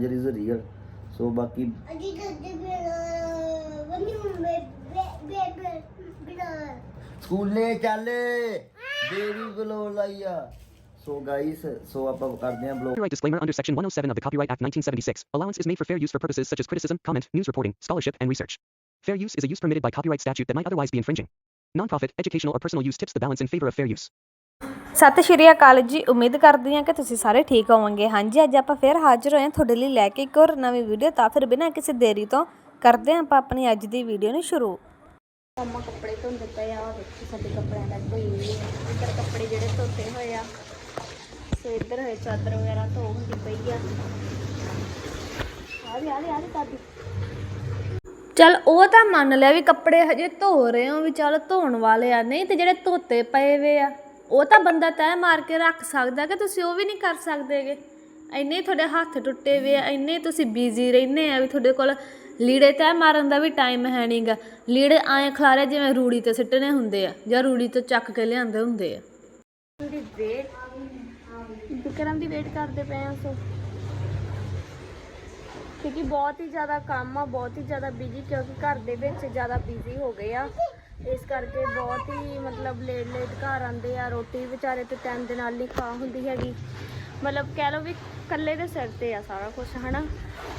ਨਜ਼ਰ is real ਸੋ ਬਾਕੀ ਅਜੀ ਕਰਦੇ ਮੇਰਾ ਵਨੀ ਬੇ ਬੇ ਬੇ ਬੇ ਸਕੂਲੇ ਚੱਲ ਦੇਰੀ ਗਲੋ ਲਾਈਆ ਸੋ ਗਾਈਸ ਸੋ ਆਪਾਂ ਕਰਦੇ ਆਂ blog Copyright disclaimer under Section 107 of the Copyright Act 1976. Allowance is made for fair use for purposes such as criticism, comment, news reporting, scholarship, and research. Fair use is a use permitted by copyright statute that might otherwise be infringing. Non-profit, educational, or personal use tips the balance in favor of fair use. ਸਤਿ ਸ਼੍ਰੀ ਅਕਾਲ ਜੀ ਉਮੀਦ ਕਰਦੀ ਹਾਂ ਕਿ ਤੁਸੀਂ ਸਾਰੇ ਠੀਕ ਹੋਵੋਗੇ। ਹਾਂਜੀ ਅੱਜ ਆਪਾਂ ਫੇਰ ਹਾਜ਼ਰ ਹੋਏ ਹਾਂ ਤੁਹਾਡੇ ਲਈ ਲੈ ਕੇ ਇੱਕ ਹੋਰ ਨਵੀਂ ਵੀਡੀਓ ਤਾਂ ਫਿਰ ਬਿਨਾਂ ਕਿਸੇ ਦੇਰੀ ਤੋਂ ਕਰਦੇ ਹਾਂ ਆਪਾਂ ਆਪਣੀ ਅੱਜ ਦੀ ਵੀਡੀਓ ਨੂੰ ਸ਼ੁਰੂ। ਮੰਮਾ ਕੱਪੜੇ ਧੋਂਦੇ ਪਏ ਆ ਦੇਖੋ ਸਾਡੇ ਕੱਪੜਿਆਂ ਦਾ ਕੋਈ ਨਹੀਂ ਇੱਧਰ ਕੱਪੜੇ ਜਿਹੜੇ ਧੋਤੇ ਹੋਏ ਆ ਸੋ ਇੱਧਰ ਹੋਏ ਚਾਦਰ ਵਗੈਰਾ ਧੋ ਹੁੰਦੀ ਪਈ ਆ। ਆ ਵੀ ਆ ਵੀ ਆ ਵੀ ਦਾਦੀ। ਚਲ ਉਹ ਤਾਂ ਮੰਨ ਲਿਆ ਵੀ ਕੱਪੜੇ ਹਜੇ ਧੋ ਰਹੇ ਹੋ ਵੀ ਚੱਲ ਧੋਣ ਵਾਲੇ ਆ ਨਹੀਂ ਤੇ ਜਿਹੜੇ ਧੋਤੇ ਪਏ ਵੇ ਆ। ਉਹ ਤਾਂ ਬੰਦਾ ਤੈਅ ਮਾਰ ਕੇ ਰੱਖ ਸਕਦਾ ਕਿ ਤੁਸੀਂ ਉਹ ਵੀ ਨਹੀਂ ਕਰ ਸਕਦੇਗੇ ਇੰਨੇ ਤੁਹਾਡੇ ਹੱਥ ਟੁੱਟੇ ਵੇ ਆ, ਇੰਨੇ ਤੁਸੀਂ ਬਿਜ਼ੀ ਰਹਿੰਦੇ ਆ ਵੀ ਤੁਹਾਡੇ ਕੋਲ ਲੀੜੇ ਤੈਅ ਮਾਰਨ ਦਾ ਵੀ ਟਾਈਮ ਹੈ ਨਹੀਂਗਾ ਲੀੜੇ ਐਂ ਖਲਾਰੇ ਜਿਵੇਂ ਰੂੜੀ ਤੇ ਸਿੱਟਣੇ ਹੁੰਦੇ ਆ ਜਾਂ ਰੂੜੀ ਤੋਂ ਚੱਕ ਕੇ ਲਿਆਂਦੇ ਹੁੰਦੇ ਆ। ਦੀ ਵੇਟ ਵਿਕਰਮ ਦੀ ਵੇਟ ਕਰਦੇ ਪਏ ਆ ਸੋ। ਕਿਉਂਕਿ ਬਹੁਤ ਹੀ ਜ਼ਿਆਦਾ ਕੰਮ ਆ, ਬਹੁਤ ਹੀ ਜ਼ਿਆਦਾ ਬਿਜ਼ੀ ਕਿਉਂਕਿ ਘਰ ਦੇ ਵਿੱਚ ਜ਼ਿਆਦਾ ਬਿਜ਼ੀ ਹੋ ਗਏ ਆ। ਇਸ ਕਰਕੇ ਬਹੁਤ ਹੀ ਮਤਲਬ ਲੇਟ ਲੇਟ ਘਰ ਆਉਂਦੇ ਆ, ਰੋਟੀ ਵਿਚਾਰੇ ਤੇ ਟਾਈਮ ਦੇ ਨਾਲ ਨਹੀਂ ਖਾ ਹੁੰਦੀ ਹੈਗੀ। ਮਤਲਬ ਕਹਿ ਲਓ ਵੀ ਇਕੱਲੇ ਦੇ ਸਿਰ ਤੇ ਆ ਸਾਰਾ ਕੁਝ ਹਨਾ?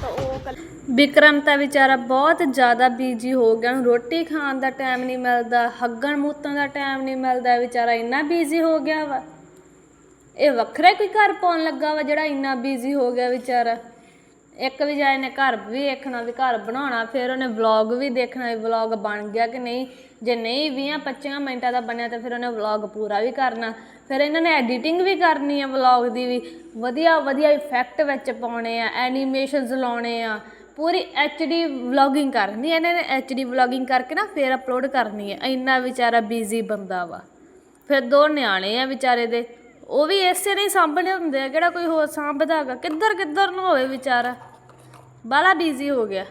ਤਾਂ ਉਹ ਇਕੱਲੇ- ਵਿਕਰਮ ਤਾਂ ਵਿਚਾਰਾ ਬਹੁਤ ਜ਼ਿਆਦਾ ਬੀਜੀ ਹੋ ਗਿਆ। ਉਹਨੂੰ ਰੋਟੀ ਖਾਣ ਦਾ ਟਾਈਮ ਨਹੀਂ ਮਿਲਦਾ, ਹੱਗਣ ਮੂਤਣ ਦਾ ਟਾਈਮ ਨਹੀਂ ਮਿਲਦਾ, ਵਿਚਾਰਾ ਇੰਨਾ ਬੀਜੀ ਹੋ ਗਿਆ ਵਾ। ਇਹ ਵੱਖਰਾ ਕੋਈ ਘਰ ਪਾਉਣ ਲੱਗਾ ਵਾ ਜਿਹੜਾ ਇੰਨਾ ਬੀਜੀ ਹੋ ਗਿਆ ਵਿਚਾਰਾ। ਇੱਕ ਵੀ ਜਾਏ ਨੇ ਘਰ ਵੀ ਵੇਖਣਾ ਵੀ ਘਰ ਬਣਾਉਣਾ, ਫਿਰ ਉਹਨੇ ਵਲੌਗ ਵੀ ਦੇਖਣਾ ਵੀ ਵਲੌਗ ਬਣ ਗਿਆ ਕਿ ਨਹੀਂ। ਜੇ ਨਹੀਂ 20 25 ਮਿੰਟਾਂ ਦਾ ਬਣਿਆ ਤਾਂ ਫਿਰ ਉਹਨੇ ਵਲੌਗ ਪੂਰਾ ਵੀ ਕਰਨਾ। ਫਿਰ ਇਹਨਾਂ ਨੇ ਐਡੀਟਿੰਗ ਵੀ ਕਰਨੀ ਆ ਵਲੌਗ ਦੀ ਵੀ। ਵਧੀਆ ਵਧੀਆ ਇਫੈਕਟ ਵਿੱਚ ਪਾਉਣੇ ਆ ਐਨੀਮੇਸ਼ਨਸ ਲਾਉਣੇ ਆ। ਪੂਰੀ ਐਚਡੀ ਵਲੌਗਿੰਗ ਕਰਨੀ ਹੈ ਇਹਨਾਂ ਨੇ ਐਚਡੀ ਵਲੌਗਿੰਗ ਕਰਕੇ ਨਾ ਫਿਰ ਅਪਲੋਡ ਕਰਨੀ ਹੈ ਇੰਨਾ ਵਿਚਾਰਾ ਬਿਜ਼ੀ ਬੰਦਾ ਵਾ। ਫਿਰ ਦੋ ਨਿਆਣੇ ਆ ਵਿਚਾਰੇ ਦੇ। ਉਹ ਵੀ ਇਸੇ ਨਹੀਂ ਸਾਂਭਣੇ ਹੁੰਦੇ ਆ। ਕਿਹੜਾ ਕੋਈ ਹੋਰ ਸਾਂਭਦਾ ਹੈਗਾ? ਕਿੱਧਰ ਕਿੱਧਰ ਨੂੰ ਹੋਵੇ ਵਿਚਾਰਾ। ਬਾਲਾ ਬਿਜ਼ੀ ਹੋ ਗਿਆ।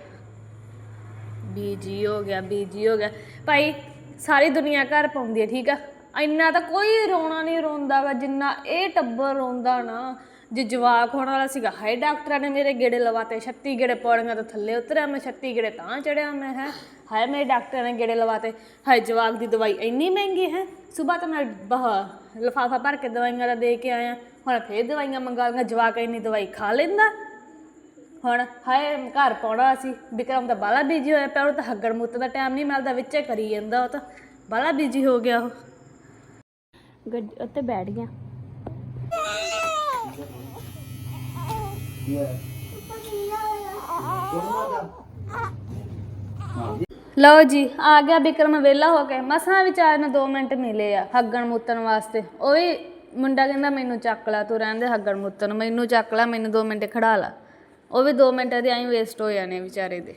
ਬੀਜੀ ਹੋ ਗਿਆ ਬੀਜੀ ਹੋ ਗਿਆ। ਭਾਈ, ਸਾਰੀ ਦੁਨੀਆ ਘਰ ਪਾਉਂਦੀ ਹੈ, ਠੀਕ ਆ? ਇੰਨਾ ਤਾਂ ਕੋਈ ਰੋਣਾ ਨਹੀਂ ਰੋਂਦਾ ਵਾ ਜਿੰਨਾ ਇਹ ਟੱਬਰ ਰੋਂਦਾ ਨਾ। ਜੇ ਜਵਾਕ ਹੋਣ ਵਾਲਾ ਸੀਗਾ, ਹਾਏ, ਡਾਕਟਰਾਂ ਨੇ ਮੇਰੇ ਗੇੜੇ ਲਵਾਤੇ 36 ਗੇੜੇ ਪੌੜੀਆਂ ਤੋਂ ਥੱਲੇ ਉਤਰਿਆ, ਮੈਂ 36 ਗੇੜੇ ਤਾਂ ਚੜਿਆ ਮੈਂ, ਹੈ? ਹਾਏ, ਮੇਰੇ ਡਾਕਟਰਾਂ ਨੇ ਗੇੜੇ ਲਵਾਤੇ। ਹਾਏ, ਜਵਾਕ ਦੀ ਦਵਾਈ ਇੰਨੀ ਮਹਿੰਗੀ, ਹੈ? ਸਵੇਰ ਤਾਂ ਮੈਂ ਬਹ, ਲਫਾਫਾ ਭਰ ਕੇ ਦਵਾਈਆਂ ਦਾ ਦੇ ਕੇ ਆਇਆ। ਹੁਣ ਫੇਰ ਦਵਾਈਆਂ ਮੰਗਾ ਲਈਆਂ ਜਵਾਕ ਇੰਨੀ ਦਵਾਈ ਖਾ ਲੈਂਦਾ। ਹੁਣ ਹਾਏ, ਘਰ ਪਾਉਣਾ ਸੀ ਵਿਕਰਮ ਤਾਂ ਬਾਲਾ ਬੀਜੀ ਹੋਇਆ ਪਿਆ ਉਹ ਤਾਂ ਹੱਗੜ ਮੁੱਤ ਦਾ ਟਾਈਮ ਨਹੀਂ ਮਿਲਦਾ, ਵਿੱਚੇ ਕਰੀ ਜਾਂਦਾ ਉਹ ਤਾਂ। ਬਾਲਾ ਬੀਜੀ ਹੋ ਗਿਆ ਉਹ। ਗੱਡੀ, ਉੱਤੇ ਬੈਠ ਗਿਆ। ਲਓ ਜੀ, ਆ ਗਿਆ ਵਿਕਰਮ ਵਿਹਲਾ ਹੋ ਕੇ। ਮਸਾਂ ਵਿਚਾਰ ਨੂੰ 2 ਮਿੰਟ ਮਿਲੇ ਆ ਹੱਗਣ ਮੁੱਤਣ ਵਾਸਤੇ। ਉਹ ਵੀ ਮੁੰਡਾ ਕਹਿੰਦਾ, ਮੈਨੂੰ ਚੱਕ ਲੈ, ਤੂੰ ਰਹਿੰਦੇ ਹੱਗਣ ਮੁੱਤਣ। ਮੈਨੂੰ ਚੱਕ ਲੈ, ਮੈਨੂੰ 2 ਮਿੰਟ ਖੜਾ ਲਾ। ਉਹ ਵੀ 2 ਮਿੰਟ ਦੇ ਐਂ ਵੇਸਟ ਹੋ ਜਾਣੇ ਵਿਚਾਰੇ ਦੇ।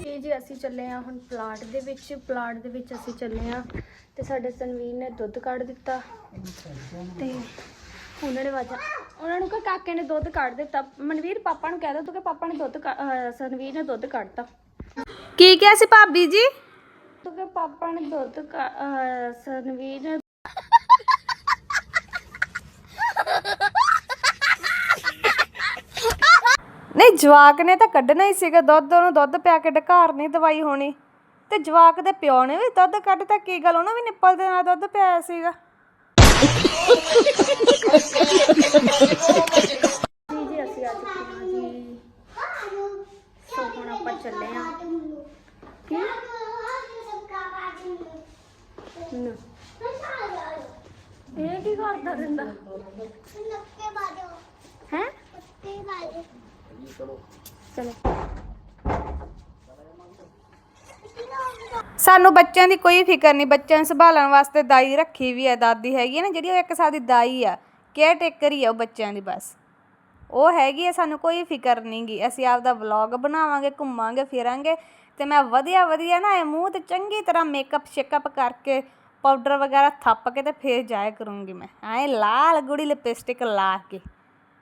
ਜੀ ਜੀ ਅਸੀਂ ਚੱਲੇ ਆ ਹੁਣ ਪਲਾਟ ਦੇ ਵਿੱਚ ਪਲਾਟ ਦੇ ਵਿੱਚ ਅਸੀਂ ਚੱਲੇ ਆ ਤੇ ਸਾਡੇ ਸੰਵੀਰ ਨੇ ਦੁੱਧ ਕੱਢ ਦਿੱਤਾ ਤੇ ਉਹਨਾਂ ਨੇ ਵਾਜਾ ਉਹਨਾਂ ਨੂੰ ਕਿ ਕਾਕੇ ਨੇ ਦੁੱਧ ਕੱਢ ਦਿੱਤਾ। ਮਨਵੀਰ ਪਾਪਾ ਨੂੰ ਕਹਿ ਦੋ ਤੂੰ ਕਿ ਪਾਪਾ ਨੇ ਦੁੱਧ ਅਹ ਸੰਵੀਰ ਨੇ ਦੁੱਧ ਕੱਢਤਾ। ਕੀ ਕਿਹਾ ਸੀ ਭਾਬੀ ਜੀ? ਤੂੰ ਕਿ ਪਾਪਾ ਨੇ ਦੁੱਧ ਅਹ ਸੰਵੀਰ ਨੇ ਨਹੀਂ ਜਵਾਕ ਨੇ ਤਾਂ ਕੱਢਣਾ ਹੀ ਸੀਗਾ ਦੁੱਧ ਉਹਨੂੰ ਦੁੱਧ ਪਿਆ ਕੇ ਢਕਾਰ ਨਹੀਂ ਦਵਾਈ ਹੋਣੀ। ਤੇ ਜਵਾਕ ਦੇ ਪਿਓ ਨੇ ਵੀ ਦੁੱਧ ਕੱਢਤਾ ਕੀ ਗੱਲ ਉਹਨੂੰ ਵੀ ਨਿੱਪਲ ਦੇ ਨਾਲ ਦੁੱਧ ਪਿਆਇਆ ਸੀਗਾ। ਜੀ ਜੀ ਅਸੀਂ ਆ ਚੁੱਕੇ ਹਾਂ ਜੀ ਸੋ ਹੁਣ ਆਪਾਂ ਚੱਲੇ ਆ। ਕੀ? ਨਾ। ਇਹ ਕੀ ਕਰਦਾ ਰਹਿੰਦਾ? ਹੈ? ਚਲੋ ਸਾਨੂੰ ਬੱਚਿਆਂ ਦੀ ਕੋਈ ਫਿਕਰ ਨਹੀਂ, ਬੱਚਿਆਂ ਨੂੰ ਸੰਭਾਲਣ ਵਾਸਤੇ ਦਾਈ ਰੱਖੀ ਵੀ ਹੈ, ਦਾਦੀ ਹੈਗੀ ਹੈ ਨਾ, ਜਿਹੜੀ ਉਹ ਇੱਕ ਸਾਲ ਦਾਈ ਆ ਕੇਅਰ ਟੇਕਰ ਹੀ ਆ ਉਹ ਬੱਚਿਆਂ ਦੀ ਬਸ। ਉਹ ਹੈਗੀ ਹੈ, ਸਾਨੂੰ ਕੋਈ ਫਿਕਰ ਨਹੀਂਗੀ ਅਸੀਂ ਆਪਦਾ ਵਲੌਗ ਬਣਾਵਾਂਗੇ, ਘੁੰਮਾਂਗੇ, ਫਿਰਾਂਗੇ, ਤੇ ਮੈਂ ਵਧੀਆ ਵਧੀਆ ਨਾ ਇਹ ਮੂੰਹ ਤੇ ਚੰਗੀ ਤਰ੍ਹਾਂ ਮੇਕਅਪ ਸ਼ੇਕਅਪ ਕਰਕੇ ਪਾਊਡਰ ਵਗੈਰਾ ਥੱਪ ਕੇ ਤੇ ਫੇਰ ਜਾਇਆ ਕਰੂੰਗੀ ਮੈਂ। ਐ ਲਾਲ ਗੁੜੀ ਲਿਪਸਟਿਕ ਲਾ ਕੇ।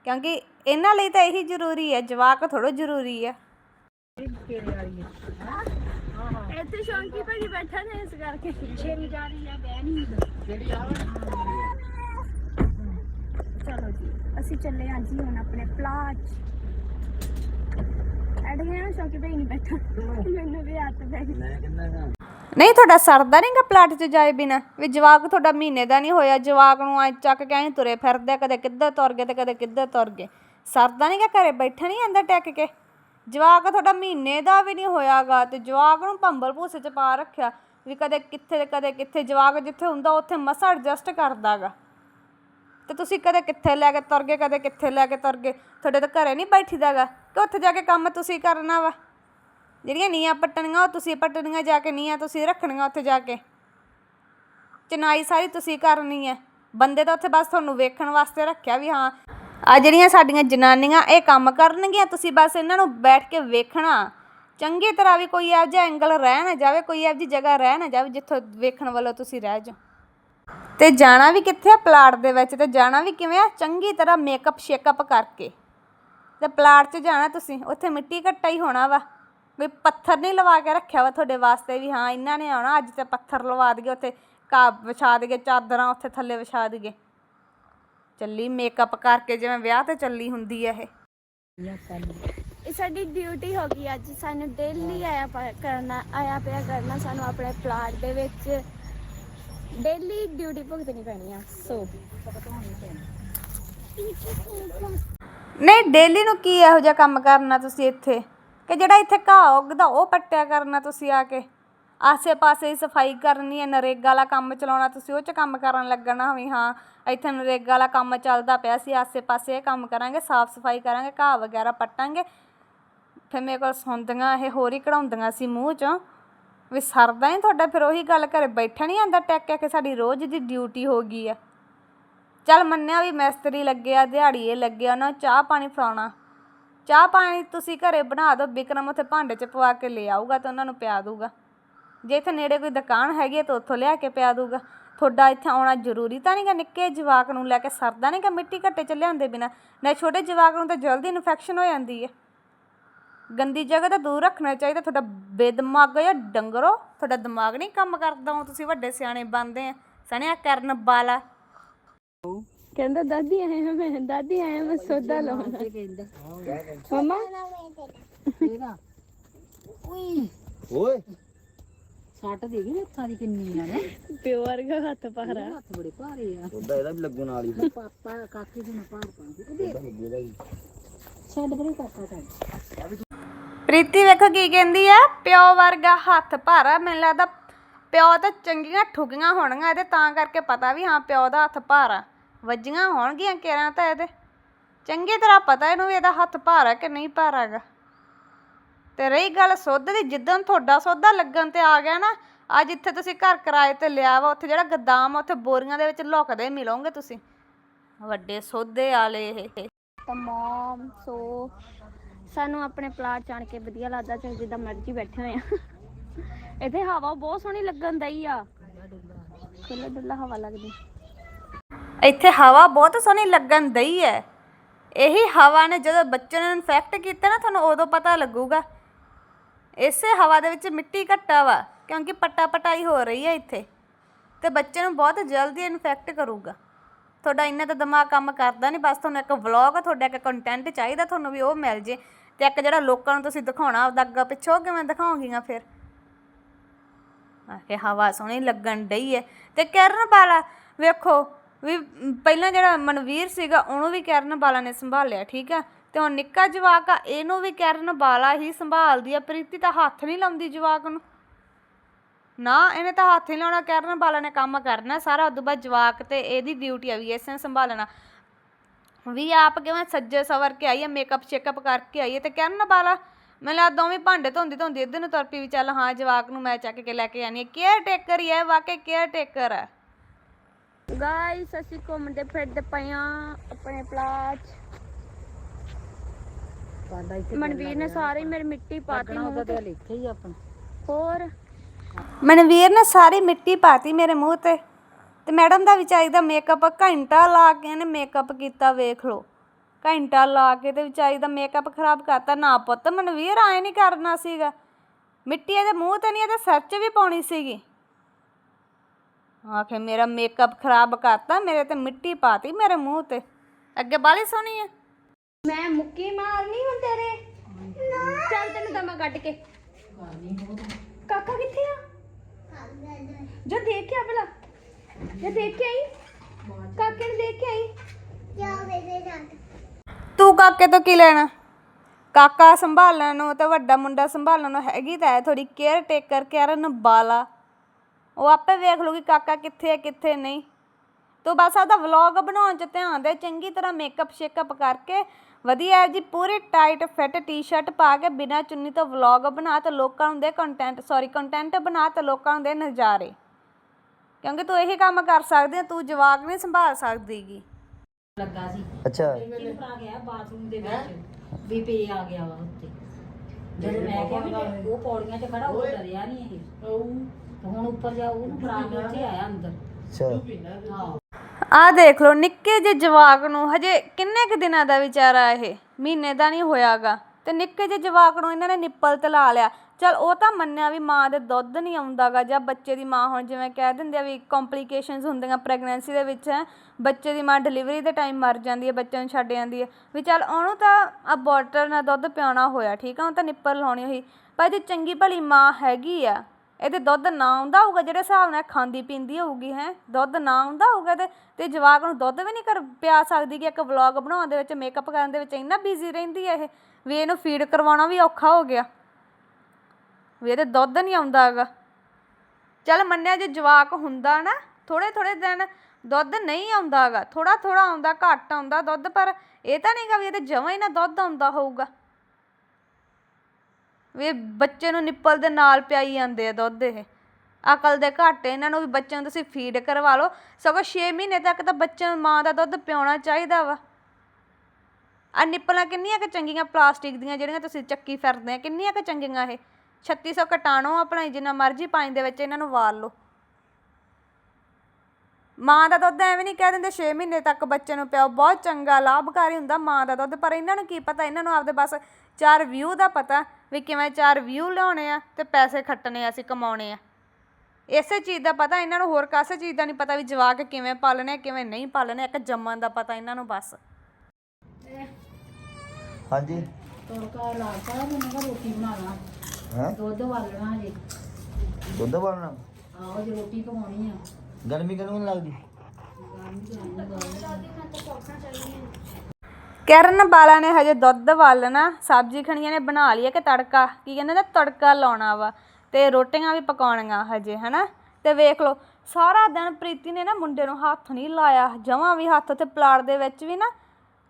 ਕਿਉਂਕਿ ਇਹਨਾਂ ਲਈ ਤਾਂ ਇਹੀ ਜ਼ਰੂਰੀ ਹੈ ਜਵਾਕ ਥੋੜੋ ਜ਼ਰੂਰੀ ਹੈ। ਇੱਥੇ ਸ਼ੌਂਕੀ ਭਾਜੀ ਬੈਠਾ ਨੇ ਇਸ ਕਰਕੇ। ਪਿੱਛੇ ਵੀ ਜਾ ਰਹੀ ਹੈ ਬਹਿ ਨਹੀਂ ਅਸੀਂ ਚੱਲੇ ਹਾਂ ਜੀ ਹੁਣ ਆਪਣੇ ਪਲਾਟ ਐਡ ਗਿਆ ਨਾ ਸ਼ੌਕੀ ਭਾਈ ਨਹੀਂ ਬੈਠਾ। ਮੈਨੂੰ ਵੀ ਹੱਥ ਪੈ ਗਈ। ਮੈਂ ਕਿੰਨਾ ਗਾ? ਨਹੀਂ, ਤੁਹਾਡਾ ਸਰਦਾ ਨਹੀਂਗਾ ਪਲਾਟ 'ਚ ਜਾਏ ਬਿਨਾ? ਵੀ ਜਵਾਕ ਤੁਹਾਡਾ ਮਹੀਨੇ ਦਾ ਨਹੀਂ ਹੋਇਆ, ਜਵਾਕ ਨੂੰ ਐ ਚੱਕ ਕੇ ਐਂ ਤੁਰੇ ਫਿਰਦੇ ਕਦੇ ਕਿੱਧਰ ਤੁਰ ਗਏ ਤੇ ਕਦੇ ਕਿੱਧਰ ਤੁਰ ਗਏ। ਸਰਦਾ ਨਹੀਂਗਾ ਘਰੇ ਬੈਠਾ ਨਹੀਂ ਆਂਦਾ ਟੈਕ ਕੇ? ਜਵਾਕ ਤੁਹਾਡਾ ਮਹੀਨੇ ਦਾ ਵੀ ਨਹੀਂ ਹੋਇਆਗਾ ਤੇ ਜਵਾਕ ਨੂੰ ਭੰਬਲ ਭੂਸੇ 'ਚ ਪਾ ਰੱਖਿਆ ਵੀ ਕਦੇ ਕਿੱਥੇ ਤੇ ਕਦੇ ਕਿੱਥੇ, ਜਵਾਕ ਜਿੱਥੇ ਹੁੰਦਾ ਉੱਥੇ ਮਸਾ ਐਡਜਸਟ ਕਰਦਾਗਾ। ਤੇ ਤੁਸੀਂ ਕਦੇ ਕਿੱਥੇ ਲੈ ਕੇ ਤੁਰ ਗਏ, ਕਦੇ ਕਿੱਥੇ ਲੈ ਕੇ ਤੁਰ ਗਏ? ਤੁਹਾਡੇ ਤਾਂ ਘਰੇ ਨਹੀਂ ਬੈਠੀਦਾਗਾ। ਕਿ ਉੱਥੇ ਜਾ ਕੇ ਕੰਮ ਤੁਸੀਂ ਕਰਨਾ ਵਾ? ਜਿਹੜੀਆਂ ਨੀਆਂ ਪੱਟਣੀਆਂ, ਉਹ ਤੁਸੀਂ ਪੱਟਣੀਆਂ ਜਾ ਕੇ ਨੀਆਂ ਤੁਸੀਂ ਰੱਖਣੀਆਂ ਉੱਥੇ ਜਾ ਕੇ। ਚਨਾਈ ਸਾਰੀ ਤੁਸੀਂ ਕਰਨੀ ਹੈ। ਬੰਦੇ ਤਾਂ ਉੱਥੇ ਬਸ ਤੁਹਾਨੂੰ ਵੇਖਣ ਵਾਸਤੇ ਰੱਖਿਆ ਵੀ ਹਾਂ। ਆ ਜਿਹੜੀਆਂ ਸਾਡੀਆਂ ਜਨਾਨੀਆਂ ਇਹ ਕੰਮ ਕਰਨਗੀਆਂ, ਤੁਸੀਂ ਬਸ ਇਹਨਾਂ ਨੂੰ ਬੈਠ ਕੇ ਵੇਖਣਾ। ਚੰਗੀ ਤਰ੍ਹਾਂ ਵੀ ਕੋਈ ਇਹੋ ਜਿਹਾ ਐਂਗਲ ਰਹਿ ਨਾ ਜਾਵੇ, ਕੋਈ ਇਹੋ ਜਿਹੀ ਜਗ੍ਹਾ ਰਹਿ ਨਾ ਜਾਵੇ ਜਿੱਥੋਂ ਵੇਖਣ ਵੱਲੋਂ ਤੁਸੀਂ ਰਹਿ ਜਾਓ। ਤੇ ਜਾਣਾ ਵੀ ਕਿੱਥੇ ਆ ਪਲਾਟ ਦੇ ਵਿੱਚ ਤੇ ਜਾਣਾ ਵੀ ਕਿਵੇਂ ਆ? ਚੰਗੀ ਤਰ੍ਹਾਂ ਮੇਕਅਪ ਸ਼ੇਕਅਪ ਕਰਕੇ। ਤੇ ਪਲਾਟ 'ਚ ਜਾਣਾ ਤੁਸੀਂ, ਉੱਥੇ ਮਿੱਟੀ ਘੱਟਾ ਹੀ ਹੋਣਾ ਵਾ। ਵੀ ਪੱਥਰ ਨਹੀਂ ਲਵਾ ਕੇ ਰੱਖਿਆ ਵਾ ਤੁਹਾਡੇ ਵਾਸਤੇ ਵੀ ਹਾਂ ਇਹਨਾਂ ਨੇ ਆਉਣਾ ਅੱਜ ਤੇ ਪੱਥਰ ਲਵਾ ਦਈਏ ਉੱਥੇ ਕਾ ਵਿਛਾ ਦਈਏ ਚਾਦਰਾਂ ਉੱਥੇ ਥੱਲੇ ਵਿਛਾ ਦਈਏ। ਚੱਲੀ ਮੇਕਅਪ ਕਰਕੇ ਜਿਵੇਂ ਵਿਆਹ ਤੇ ਚੱਲੀ ਹੁੰਦੀ ਹੈ ਇਹ। ਇਹ ਸਾਡੀ ਡਿਊਟੀ ਹੋ ਗਈ ਅੱਜ ਸਾਨੂੰ ਡੇਲੀ ਆਇਆ ਕਰਨਾ ਆਇਆ ਪਿਆ ਕਰਨਾ ਸਾਨੂੰ ਆਪਣੇ ਪਲਾਟ ਦੇ ਵਿੱਚ। ਡੇਲੀ ਡਿਊਟੀ ਭੁਗਤਣੀ ਪੈਣੀ ਆ ਸੋ ਨਹੀਂ ਡੇਲੀ ਨੂੰ ਕੀ ਇਹੋ ਜਿਹਾ ਕੰਮ ਕਰਨਾ ਤੁਸੀਂ ਇੱਥੇ? ਕਿ ਜਿਹੜਾ ਇੱਥੇ ਘਾਹ ਉੱਗਦਾ ਉਹ ਪੱਟਿਆ ਕਰਨਾ ਤੁਸੀਂ ਆ ਕੇ। ਆਸੇ-ਪਾਸੇ ਸਫ਼ਾਈ ਕਰਨੀ ਹੈ, ਨਰੇਗਾ ਵਾਲਾ ਕੰਮ ਚਲਾਉਣਾ, ਤੁਸੀਂ ਉਹ 'ਚ ਕੰਮ ਕਰਨ ਲੱਗਣਾ ਵੀ ਹਾਂ। ਇੱਥੇ ਨਰੇਗਾ ਵਾਲਾ ਕੰਮ ਚੱਲਦਾ ਪਿਆ ਸੀ, ਆਸੇ-ਪਾਸੇ ਇਹ ਕੰਮ ਕਰਾਂਗੇ, ਸਾਫ਼ ਸਫ਼ਾਈ ਕਰਾਂਗੇ, ਘਾਹ ਵਗੈਰਾ ਪੱਟਾਂਗੇ। ਫਿਰ ਮੇਰੇ ਕੋਲ ਸੁਣਦੀਆਂ ਇਹ ਹੋਰ ਹੀ ਕਢਾਉਂਦੀਆਂ ਸੀ ਮੂੰਹ 'ਚੋਂ। ਵੀ ਸਰਦਾ ਹੀ ਤੁਹਾਡਾ, ਫਿਰ ਉਹੀ ਗੱਲ ਘਰੇ ਬੈਠਾ ਨਹੀਂ ਆਂਦਾ ਟੈਕਿਆ ਕਿ ਸਾਡੀ ਰੋਜ਼ ਦੀ ਡਿਊਟੀ ਹੋ ਗਈ ਆ। ਚੱਲ ਮੰਨਿਆ ਵੀ ਮਿਸਤਰੀ ਲੱਗਿਆ ਦਿਹਾੜੀਏ ਲੱਗਿਆ ਉਹਨਾਂ ਨੂੰ ਚਾਹ ਪਾਣੀ ਫੜਾਉਣਾ। ਚਾਹ ਪਾਣੀ ਤੁਸੀਂ ਘਰੇ ਬਣਾ ਦਿਓ, ਵਿਕਰਮ ਉੱਥੇ ਭਾਂਡੇ 'ਚ ਪਵਾ ਕੇ ਲੈ ਆਊਗਾ ਤੇ ਉਹਨਾਂ ਨੂੰ ਪਿਆ ਦੂਗਾ ਜੇ ਇੱਥੇ ਨੇੜੇ ਕੋਈ ਦੁਕਾਨ ਹੈਗੀ ਹੈ ਤਾਂ ਉੱਥੋਂ ਲਿਆ ਕੇ ਪਿਆ ਦੂਗਾ ਤੁਹਾਡਾ ਇੱਥੇ ਆਉਣਾ ਜ਼ਰੂਰੀ ਤਾਂ ਨਹੀਂਗਾ ਨਿੱਕੇ ਜਵਾਕ ਨੂੰ ਲੈ ਕੇ ਸਰਦਾ ਨਹੀਂਗਾ ਮਿੱਟੀ ਘੱਟੇ 'ਚ ਲਿਆਂਦੇ ਬਿਨਾ। ਨਾ ਛੋਟੇ ਜਵਾਕ ਨੂੰ ਤਾਂ ਜਲਦੀ ਇਨਫੈਕਸ਼ਨ ਹੋ ਜਾਂਦੀ ਹੈ। ਗੰਦੀ ਜਗ੍ਹਾ ਤੋਂ ਦੂਰ ਰੱਖਣਾ ਚਾਹੀਦਾ, ਤੁਹਾਡਾ ਬੇਦਿਮਾਗ ਜਾਂ ਡੰਗਰੋ, ਤੁਹਾਡਾ ਦਿਮਾਗ ਨਹੀਂ ਕੰਮ ਕਰਦਾ ਹੋ ਤੁਸੀਂ ਵੱਡੇ ਸਿਆਣੇ ਬਣਦੇ ਆ। ਸਣਿਆ ਕਰਨ ਵਾਲਾ। ਕਹਿੰਦਾ ਦਾਦੀ ਆਏ ਹਾਂ ਮੈਂ ਦਾਦੀ ਆਏ ਹਾਂ ਮੈਂ ਸੋਦਾ ਲਾਉਣਾ। ਮਮਾ? ਓਏ। ਸੱਟ ਦੇ ਗਈ ਹੱਥਾਂ ਦੀ ਕਿੰਨੀ ਆ ਨੇ। ਪਿਓ ਵਰਗਾ ਹੱਥ ਪਾਰਾ ਹੱਥ ਬੜੇ ਭਾਰੇ ਆ। ਉਹਦਾ ਇਹਦਾ ਵੀ ਲੱਗੂ ਨਾਲ ਹੀ ਪਾਪਾ ਕਾਕੇ ਦੇ ਨਾਲ ਭਾਰ ਪਾਉਂਦੇ ਛੱਡ ਬਰੇ ਕਾਕਾ ਛੱਡ ਪ੍ਰੀਤੀ ਵੇਖੋ ਕੀ ਕਹਿੰਦੀ ਆ ਪਿਓ ਵਰਗਾ ਹੱਥ ਭਾਰਾ ਮੈਨੂੰ ਲੱਗਦਾ ਪਿਓ ਤਾਂ ਚੰਗੀਆਂ ਠੁਗੀਆਂ ਹੋਣਗੀਆਂ ਇਹਦੇ ਤਾਂ ਕਰਕੇ ਪਤਾ ਵੀ ਹਾਂ ਪਿਓ ਦਾ ਹੱਥ ਭਾਰਾ। ਵੱਜੀਆਂ ਹੋਣਗੀਆਂ ਕਿਰਾਂ ਤਾਂ ਇਹਦੇ। ਚੰਗੀ ਤਰ੍ਹਾਂ ਪਤਾ ਇਹਨੂੰ ਵੀ ਇਹਦਾ ਹੱਥ ਭਾਰਾ ਕਿ ਨਹੀਂ ਭਾਰਾ ਤੇ ਰਹੀ ਗੱਲ ਸੁੱਧ ਦੀ, ਜਿੱਦਣ ਤੁਹਾਡਾ ਸੌਦਾ ਲੱਗਣ ਤੇ ਆ ਗਿਆ ਨਾ ਆ ਜਿੱਥੇ ਤੁਸੀਂ ਘਰ ਕਿਰਾਏ ਤੇ ਲਿਆ ਵਾ, ਉੱਥੇ ਜਿਹੜਾ ਗਦਾਮ ਆ, ਉੱਥੇ ਬੋਰੀਆਂ ਦੇ ਵਿੱਚ ਲੁਕਦੇ ਮਿਲੋਗੇ ਤੁਸੀਂ। ਵੱਡੇ ਸੌਦੇ ਵਾਲੇ ਇਹ। ਤਮਾਮ ਸੋ, ਸਾਨੂੰ ਆਪਣੇ ਪਲਾਟ ਜਾਣ ਕੇ ਵਧੀਆ ਲੱਗਦਾ, ਚਾਹੇ ਜਿੱਦਾਂ ਮਰਜ਼ੀ ਬੈਠੇ ਹੋਏ ਆ। ਇੱਥੇ ਹਵਾ ਬਹੁਤ ਸੋਹਣੀ ਲੱਗਣ ਦਈ ਆ। ਖੁੱਲਾ ਡੁੱਲਾ ਹਵਾ ਲੱਗਦੀ। ਇੱਥੇ ਹਵਾ ਬਹੁਤ ਸੋਹਣੀ ਲੱਗਣ ਦਈ ਹੈ। ਇਹੀ ਹਵਾ ਨੇ ਜਦੋਂ ਬੱਚੇ ਨੂੰ ਇਨਫੈਕਟ ਕੀਤਾ ਨਾ, ਤੁਹਾਨੂੰ ਉਦੋਂ ਪਤਾ ਲੱਗੂਗਾ। ਇਸੇ ਹਵਾ ਦੇ ਵਿੱਚ ਮਿੱਟੀ ਘੱਟਾ ਵਾ, ਕਿਉਂਕਿ ਪੱਟਾ ਪਟਾਈ ਹੋ ਰਹੀ ਹੈ ਇੱਥੇ। ਤੇ ਬੱਚੇ ਨੂੰ ਬਹੁਤ ਜਲਦੀ ਇਨਫੈਕਟ ਕਰੂਗਾ। ਤੁਹਾਡਾ ਇੰਨਾ ਤਾਂ ਦਿਮਾਗ ਕੰਮ ਕਰਦਾ ਨਹੀਂ, ਬਸ ਤੁਹਾਨੂੰ ਇੱਕ ਵਲੌਗ ਤੁਹਾਡਾ ਇੱਕ ਕੰਟੈਂਟ ਚਾਹੀਦਾ, ਤੁਹਾਨੂੰ ਵੀ ਉਹ ਮਿਲ ਜੇ। ਤੇ ਇੱਕ ਜਿਹੜਾ ਲੋਕਾਂ ਨੂੰ ਤੁਸੀਂ ਦਿਖਾਉਣਾ, ਆਪਦਾ ਅੱਗਾ ਪਿੱਛੋਂ ਉਹ ਕਿਵੇਂ ਦਿਖਾਓਗੀਆਂ ਫਿਰ? ਕਿ ਹਵਾ ਸੋਹਣੀ ਲੱਗਣ ਡਈ ਹੈ। ਤੇ ਕਿਰਨ ਵਾਲਾ ਵੇਖੋ ਵੀ ਪਹਿਲਾਂ ਜਿਹੜਾ ਮਨਵੀਰ ਸੀਗਾ, ਉਹਨੂੰ ਵੀ ਕਿਰਨ ਬਾਲਾ ਨੇ ਸੰਭਾਲਿਆ, ਠੀਕ ਆ? ਤੇ ਹੁਣ ਨਿੱਕਾ ਜਵਾਕ ਆ, ਇਹਨੂੰ ਵੀ ਕਿਰਨ ਬਾਲਾ ਹੀ ਸੰਭਾਲਦੀ ਆ। ਪ੍ਰੀਤੀ ਤਾਂ ਹੱਥ ਨਹੀਂ ਲਾਉਂਦੀ ਜਵਾਕ ਨੂੰ। ਨਾ, ਇਹਨੇ ਤਾਂ ਹੱਥ ਨਹੀਂ ਲਾਉਣਾ, ਕਿਰਨ ਬਾਲਾ ਨੇ ਕੰਮ ਕਰਨਾ ਸਾਰਾ, ਉਦੋਂ ਬਾਅਦ ਜਵਾਕ ਤੇ ਇਹਦੀ ਡਿਊਟੀ ਆ ਵੀ ਇਸੇ ਸੰਭਾਲਣਾ। ਵੀ ਆਪ ਕਿਵੇਂ ਸੱਜੇ ਸਵਰ ਕੇ ਆਈ ਹੈ ਮੇਕਅਪ ਚੈੱਕਅਪ ਕਰਕੇ ਆਈ ਹੈ ਤੇ ਕਿਰਨ ਬਾਲਾ ਮੈਨੂੰ ਲੱਗਦਾ ਦੋਵੇਂ ਭਾਂਡੇ ਧੋਂਦੀ ਧੋਂਦੀ ਇੱਧਰ ਨੂੰ ਤੁਰ ਪਈ ਵੀ ਚੱਲ, ਹਾਂ ਜਵਾਕ ਨੂੰ ਮੈਂ ਚੱਕ ਕੇ ਲੈ ਕੇ ਆਣੀ ਹੈ ਕੇਅਰ ਟੇਕਰ ਹੀ ਹੈ ਵਾਕਈ ਕੇਅਰ ਟੇਕਰ ਹੈ ਗਾਇਸ ਅਸੀਂ ਘੁੰਮਦੇ ਫਿਰਦੇ ਪਏ ਆਂ ਆਪਣੇ ਪਲਾਟ 'ਚ। ਤੁਹਾਡਾ ਇੱਥੇ ਮਨਵੀਰ ਨੇ ਸਾਰੇ ਮੇਰੇ ਮਿੱਟੀ ਪਾਤੀ ਮੂੰਹ ਤੇ ਤੇ। ਇੱਥੇ ਹੀ ਆਪਣਾ ਹੋਰ? ਮਨਵੀਰ ਨੇ ਸਾਰੀ ਮਿੱਟੀ ਪਾਤੀ ਮੇਰੇ ਮੂੰਹ ਤੇ। ਤੇ ਮੈਡਮ ਦਾ ਵਿਚਾਰੀ ਦਾ ਮੇਕਅਪ ਘੰਟਾ ਲਾ ਕੇ ਇਹਨੇ ਮੇਕਅਪ ਕੀਤਾ ਵੇਖ ਲਓ। ਘੰਟਾ ਲਾ ਕੇ ਤੇ ਵਿਚਾਰੀ ਦਾ ਮੇਕਅਪ ਖਰਾਬ ਕਰਤਾ। ਨਾ ਪੁੱਤ ਮਨਵੀਰ ਆਏ ਨਹੀਂ ਕਰਨਾ ਸੀਗਾ। ਮਿੱਟੀ ਇਹਦੇ ਮੂੰਹ ਤੇ ਨਹੀਂ ਇਹਦੇ ਸਿਰ 'ਚ ਵੀ ਪਾਉਣੀ ਸੀਗੀ। ਆਖੇ ਮੇਰਾ ਮੇਕਅਪ ਖਰਾਬ ਕਰਤਾ ਮੇਰੇ ਤੇ ਮਿੱਟੀ ਪਾਤੀ ਮੇਰੇ ਮੂੰਹ ਤੇ। ਅੱਗੇ ਬਾਲੀ ਸੋਹਣੀ ਆ। ਮੈਂ ਮੁੱਕੀ ਮਾਰਨੀ ਹੁਣ ਤੇਰੇ। ਚੱਲ ਤੈਨੂੰ ਦਮਾ ਕੱਢ ਕੇ। ਕਾਕਾ ਕਿੱਥੇ ਆ? ਜੋ ਦੇਖ ਕੇ ਆ ਭਲਾ। ਜੋ ਦੇਖ ਕੇ ਆਈ ਕਾਕੇ ਨੂੰ ਦੇਖ ਕੇ ਆਈ ਤੂੰ ਕਾਕੇ ਤੋਂ ਕੀ ਲੈਣਾ? ਕਾਕਾ ਸੰਭਾਲਣ ਨੂੰ ਤੇ ਵੱਡਾ ਮੁੰਡਾ ਸੰਭਾਲਣ ਨੂੰ ਹੈਗੀ ਤਾਂ ਹੈ ਥੋੜੀ ਕੇਅਰ ਟੇਕਰ ਕਰਨ ਬਾਲਾ ਉਹ ਆਪੇ ਵੇਖ ਲੂਗੀ ਕਾਕਾ ਕਿੱਥੇ ਹੈ ਕਿੱਥੇ ਨਹੀਂ। ਤੂੰ ਬਸ ਆਦਾ ਵਲੌਗ ਬਣਾਉਣ ਚ ਧਿਆਨ ਦੇ ਚੰਗੀ ਤਰ੍ਹਾਂ ਮੇਕਅਪ ਸ਼ੇਕਅਪ ਕਰਕੇ ਵਧੀਆ ਜੀ ਪੂਰੀ ਟਾਈਟ ਫਿੱਟ ਟੀ-ਸ਼ਰਟ ਪਾ ਕੇ ਬਿਨਾਂ ਚੁੰਨੀ ਤੋਂ ਵਲੌਗ ਬਣਾ ਤੇ ਲੋਕਾਂ ਨੂੰ ਦੇ ਕੰਟੈਂਟ ਸੌਰੀ ਕੰਟੈਂਟ ਬਣਾ ਤੇ ਲੋਕਾਂ ਨੂੰ ਦੇ ਨਜ਼ਾਰੇ। ਕਿਉਂਕਿ ਤੂੰ ਇਹੀ ਕੰਮ ਕਰ ਸਕਦੀ ਹੈ ਤੂੰ ਜਵਾਕ ਨਹੀਂ ਸੰਭਾਲ ਸਕਦੀਗੀ। ਲੱਗਾ ਸੀ। ਅੱਛਾ। ਇਹਨੂੰ ਭਰਾ ਗਿਆ ਬਾਥਰੂਮ ਦੇ ਵਿੱਚ? ਵੀ ਪੇ ਆ ਗਿਆ ਵਾ ਉੱਤੇ। ਜਦੋਂ ਮੈਂ ਕਿਹਾ ਵੀ ਉਹ ਪੌੜੀਆਂ 'ਚ ਖੜਾ ਉਹ ਡਰਿਆ ਨਹੀਂ ਇਹ। ਤੇ ਹੁਣ ਉੱਪਰ ਜਾ ਉਹਨੂੰ ਫੜਾ ਕੇ ਉੱਥੇ ਆਇਆ ਅੰਦਰ। ਅੱਛਾ। ਹਾਂ। ਆਹ ਦੇਖ ਲਓ ਨਿੱਕੇ ਜਿਹੇ ਜਵਾਕ ਨੂੰ ਹਜੇ ਕਿੰਨੇ ਕੁ ਦਿਨਾਂ ਦਾ ਵਿਚਾਰਾ ਇਹ? ਮਹੀਨੇ ਦਾ ਨਹੀਂ ਹੋਇਆਗਾ। ਤੇ ਨਿੱਕੇ ਜਿਹੇ ਜਵਾਕ ਨੂੰ ਇਹਨਾਂ ਨੇ ਨਿੱਪਲ ਤੇ ਲਾ ਲਿਆ। ਚਲ ਉਹ ਤਾਂ ਮੰਨਿਆ ਵੀ ਮਾਂ ਦੇ ਦੁੱਧ ਨਹੀਂ ਆਉਂਦਾਗਾ ਜਾਂ ਬੱਚੇ ਦੀ ਮਾਂ ਹੁਣ ਜਿਵੇਂ ਕਹਿ ਦਿੰਦੇ ਆ ਵੀ ਕੰਪਲਿਕੇਸ਼ਨਸ ਹੁੰਦੀਆਂ ਪ੍ਰੈਗਨੈਂਸੀ ਦੇ ਵਿੱਚ ਹੈ। ਬੱਚੇ ਦੀ ਮਾਂ ਡਿਲੀਵਰੀ ਦੇ ਟਾਈਮ ਮਰ ਜਾਂਦੀ ਹੈ ਬੱਚੇ ਨੂੰ ਛੱਡ ਜਾਂਦੀ ਹੈ ਵੀ ਚਲ ਉਹਨੂੰ ਤਾਂ ਅਬੋਰਟਰ ਨਾਲ ਦੁੱਧ ਪਿਆਉਣਾ ਹੋਇਆ ਠੀਕ ਆ? ਉਹ ਤਾਂ ਨਿੱਪਲ ਲਾਉਣੀ ਹੋਈ। ਪਰ ਜੇ ਚੰਗੀ ਭਲੀ ਮਾਂ ਹੈਗੀ ਆ ਇਹਦੇ ਦੁੱਧ ਨਾ ਆਉਂਦਾ ਹੋਊਗਾ ਜਿਹੜੇ ਹਿਸਾਬ ਨਾਲ ਖਾਂਦੀ ਪੀਂਦੀ ਹੋਊਗੀ, ਹੈ? ਦੁੱਧ ਨਾ ਆਉਂਦਾ ਹੋਊਗਾ ਤੇ ਤੇ ਜਵਾਕ ਨੂੰ ਦੁੱਧ ਵੀ ਨਹੀਂ ਕਰ ਪਿਆ ਸਕਦੀ ਕਿ ਇੱਕ ਵਲੌਗ ਬਣਾਉਣ ਦੇ ਵਿੱਚ ਮੇਕਅਪ ਕਰਨ ਦੇ ਵਿੱਚ ਇੰਨਾ ਬਿਜ਼ੀ ਰਹਿੰਦੀ ਹੈ ਇਹ, ਵੀ ਇਹਨੂੰ ਫੀਡ ਕਰਵਾਉਣਾ ਵੀ ਔਖਾ ਹੋ ਗਿਆ। ਵੀ ਇਹਦੇ ਦੁੱਧ ਨਹੀਂ ਆਉਂਦਾ ਹੈਗਾ। ਚੱਲ ਮੰਨਿਆ ਜੇ ਜਵਾਕ ਹੁੰਦਾ ਨਾ ਥੋੜੇ ਥੋੜੇ ਦਿਨ ਦੁੱਧ ਨਹੀਂ ਆਉਂਦਾ ਹੈਗਾ। ਥੋੜਾ ਥੋੜਾ ਆਉਂਦਾ, ਘੱਟ ਆਉਂਦਾ ਦੁੱਧ, ਪਰ ਇਹ ਤਾਂ ਨਹੀਂਗਾ ਵੀ ਇਹਦੇ ਜਮਾਂ ਹੀ ਨਾ ਦੁੱਧ ਆਉਂਦਾ ਹੋਊਗਾ। ਵੀ ਬੱਚੇ ਨੂੰ ਨਿੱਪਲ ਦੇ ਨਾਲ ਪਿਆਈ ਜਾਂਦੇ ਆ ਦੁੱਧ ਇਹ। ਅਕਲ ਦੇ ਘੱਟ, ਇਹਨਾਂ ਨੂੰ ਵੀ ਬੱਚਿਆਂ ਨੂੰ ਤੁਸੀਂ ਫੀਡ ਕਰਵਾ ਲਓ। ਸਗੋਂ 6 ਮਹੀਨੇ ਤੱਕ ਤਾਂ ਬੱਚਿਆਂ ਨੂੰ ਮਾਂ ਦਾ ਦੁੱਧ ਪਿਆਉਣਾ ਚਾਹੀਦਾ ਵਾ। ਆ ਨਿੱਪਲਾਂ ਕਿੰਨੀਆਂ ਕੁ ਚੰਗੀਆਂ ਪਲਾਸਟਿਕ ਦੀਆਂ ਜਿਹੜੀਆਂ ਤੁਸੀਂ ਚੱਕੀ ਫਿਰਦੇ ਆ, ਕਿੰਨੀਆਂ ਕੁ ਚੰਗੀਆਂ ਇਹ। 3600 ਕਟਾਣੋ ਆਪਣਾ ਜਿੰਨਾ ਮਰਜ਼ੀ ਪਾਣੀ ਦੇ ਵਿੱਚ ਇਹਨਾਂ ਨੂੰ ਵਾਲ ਲਓ। ਮਾਂ ਦਾ ਦੁੱਧ ਐਵੇਂ ਨਹੀਂ ਕਹਿ ਦਿੰਦੇ 6 ਮਹੀਨੇ ਤੱਕ ਬੱਚੇ ਨੂੰ ਪਿਆਓ ਬਹੁਤ ਚੰਗਾ ਲਾਭਕਾਰੀ ਹੁੰਦਾ ਮਾਂ ਦਾ ਦੁੱਧ। ਪਰ ਇਹਨਾਂ ਨੂੰ ਕੀ ਪਤਾ ਇਹਨਾਂ ਨੂੰ ਆਪਦੇ ਬਸ ਚਾਰ ਵਿਊ ਦਾ ਪਤਾ ਵੀ ਕਿਵੇਂ ਚਾਰ ਵਿਊ ਲਿਆਉਣੇ ਆ ਤੇ ਪੈਸੇ ਖੱਟਣੇ ਆ ਅਸੀਂ ਕਮਾਉਣੇ ਆ। ਇਸੇ ਚੀਜ਼ ਦਾ ਪਤਾ ਇਹਨਾਂ ਨੂੰ ਹੋਰ ਕਾਸੇ ਚੀਜ਼ ਦਾ ਨਹੀਂ ਪਤਾ ਵੀ ਜਵਾਕ ਕਿਵੇਂ ਪਾਲਣੇ ਆ, ਕਿਵੇਂ ਨਹੀਂ ਪਾਲਣੇ ਇੱਕ ਜੰਮਣ ਦਾ ਪਤਾ ਇਹਨਾਂ ਨੂੰ ਬਸ। ਹਾਂਜੀ। ਤੜਕਾ ਲਾਤਾ ਮੈਨੂੰ ਕਿਹਾ ਰੋਟੀ ਬਣਾ ਲਾ। ਹਾਂ? ਦੁੱਧ ਵਾਲਣਾ ਹਜੇ। ਦੁੱਧ ਬਣਨਾ ਆਹੋ ਜੇ ਰੋਟੀ ਪਕਾਉਣੀ ਆ। ਗਰਮੀ ਕਿਉਂ ਲੱਗਦੀ? ਕਰਨ ਬਾਲਾ ਨੇ ਹਜੇ ਦੁੱਧ ਵਾਲਣਾ, ਸਬਜ਼ੀ ਖਣੀਆਂ ਨੇ ਬਣਾ ਲਈ ਹੈ ਕਿ ਤੜਕਾ? ਕੀ ਕਹਿੰਦੇ ਨੇ? ਤੜਕਾ ਲਾਉਣਾ ਵਾ। ਤੇ ਰੋਟੀਆਂ ਵੀ ਪਕਾਉਣੀਆਂ ਹਜੇ, ਹਨਾ? ਤੇ ਵੇਖ ਲਓ, ਸਾਰਾ ਦਿਨ ਪ੍ਰੀਤੀ ਨੇ ਨਾ ਮੁੰਡੇ ਨੂੰ ਹੱਥ ਨਹੀਂ ਲਾਇਆ। ਜਮਾਂ ਵੀ ਹੱਥ ਤੇ ਪਲਾਟ ਦੇ ਵਿੱਚ ਵੀ ਨਾ,